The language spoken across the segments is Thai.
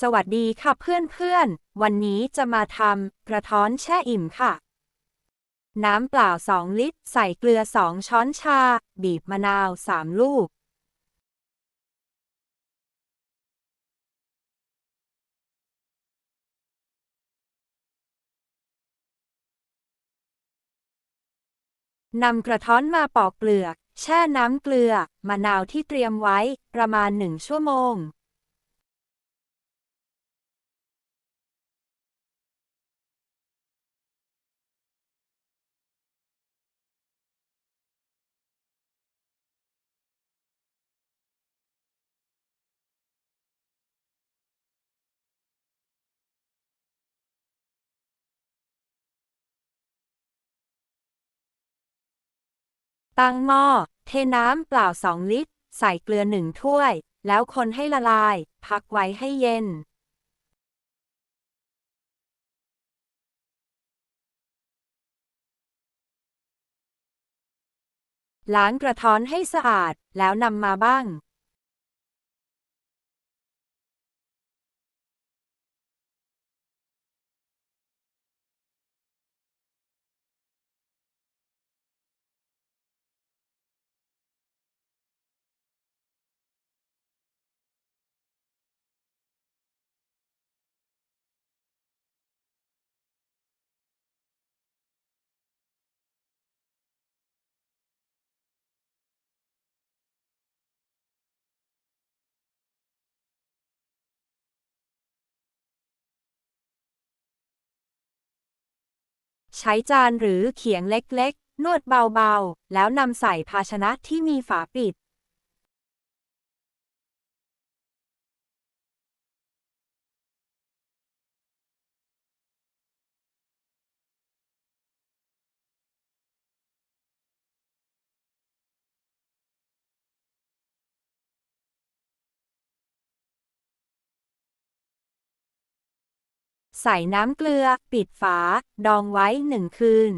สวัสดีค่ะเพื่อนๆ วันนี้จะมาทำกระท้อนแช่อิ่มค่ะ น้ำเปล่า 2 ลิตร ใส่เกลือ 2 ช้อนชา บีบมะนาว 3 ลูก นำกระท้อนมาปอกเปลือก แช่น้ำเกลือ มะนาวที่เตรียมไว้ประมาณ 1 ชั่วโมง ตั้งหม้อ เทน้ำเปล่า 2 ลิตร ใส่เกลือ1ถ้วย แล้วคนให้ละลาย พักไว้ให้เย็น ล้างกระท้อนให้สะอาดแล้วนำมาบ้าง ใช้จานหรือเขียงเล็กๆ นวดเบาๆ แล้วนำใส่ภาชนะที่มีฝาปิด ใส่น้ำเกลือ ปิดฝา ดองไว้หนึ่งคืน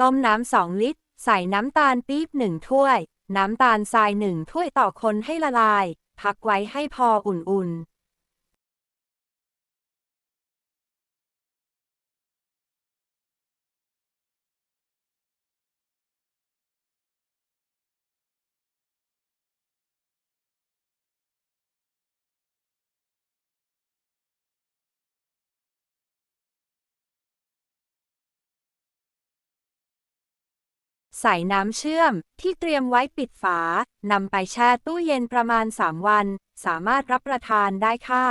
ต้มน้ำสองลิตร ใส่น้ำตาลปี๊บหนึ่งถ้วย น้ำตาลทรายหนึ่งถ้วยต่อคนให้ละลาย พักไว้ให้พออุ่นๆ ใส่น้ำเชื่อม ที่เตรียมไว้ปิดฝานำไปแช่ตู้เย็นประมาณ 3 วัน สามารถรับประทานได้ค่ะ